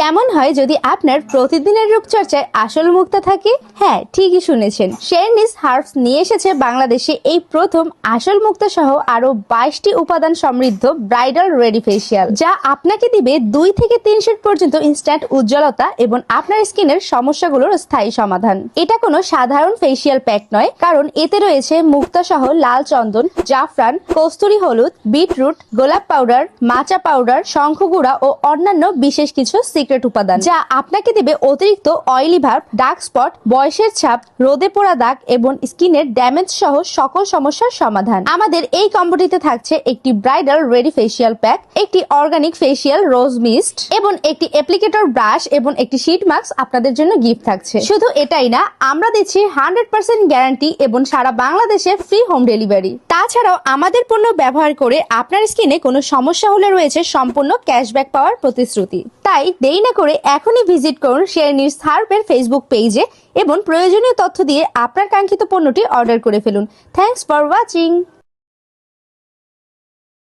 কেমন হয় যদি আপনার প্রতিদিনের রূপচর্চায় আসল মুক্তা থাকে? হ্যাঁ ঠিকই শুনেছেন। শেরনিস হার্বস নিয়ে এসেছে বাংলাদেশে এই প্রথম আসল মুক্তা সহ আরও বাইশটি উপাদান সমৃদ্ধ ব্রাইডাল রেডি ফেসিয়াল, যা আপনাকে দিবে দুই থেকে তিন শেড পর্যন্ত ইনস্ট্যান্ট উজ্জ্বলতা এবং আপনার স্কিনের সমস্যাগুলোর স্থায়ী সমাধান। এটা কোনো সাধারণ ফেসিয়াল প্যাক নয়, কারণ এতে রয়েছে মুক্তা সহ লাল চন্দন, জাফরান, কস্তুরি হলুদ, বিটরুট, গোলাপ পাউডার, মাচা পাউডার, শঙ্খগুড়া ও অন্যান্য বিশেষ কিছু উপাদান। যা আপনাকে দেবে অতিরিক্ত অয়েলি ভাব ডার্ক স্পট বয়সের ছাপ, রোদে পোড়া দাগ এবং স্কিনের ড্যামেজ সহ সকল সমস্যার সমাধান। আমাদের এই কম্বোটিতে থাকছে একটি ব্রাইডাল রেডি ফেসিয়াল প্যাক একটি অর্গানিক ফেসিয়াল রোজ মিস্ট এবং একটি অ্যাপ্লিকেটর ব্রাশ এবং একটি শীট মাস্ক আপনাদের জন্য গিফট থাকছে। শুধু এটাই না, আমরা দিচ্ছি হান্ড্রেড পার্সেন্ট গ্যারান্টি এবং সারা বাংলাদেশে ফ্রি হোম ডেলিভারি তাছাড়াও আমাদের পণ্য ব্যবহার করে আপনার স্কিনে কোনো সমস্যা হলে রয়েছে সম্পূর্ণ ক্যাশব্যাক পাওয়ার প্রতিশ্রুতি। তাই দেরি না করে এখনই ভিজিট করুন শেয়ার নিউজ হার্পের ফেসবুক পেজে এবং প্রয়োজনীয় তথ্য দিয়ে আপনার কাঙ্ক্ষিত পণ্যটি অর্ডার করে ফেলুন। Thanks for watching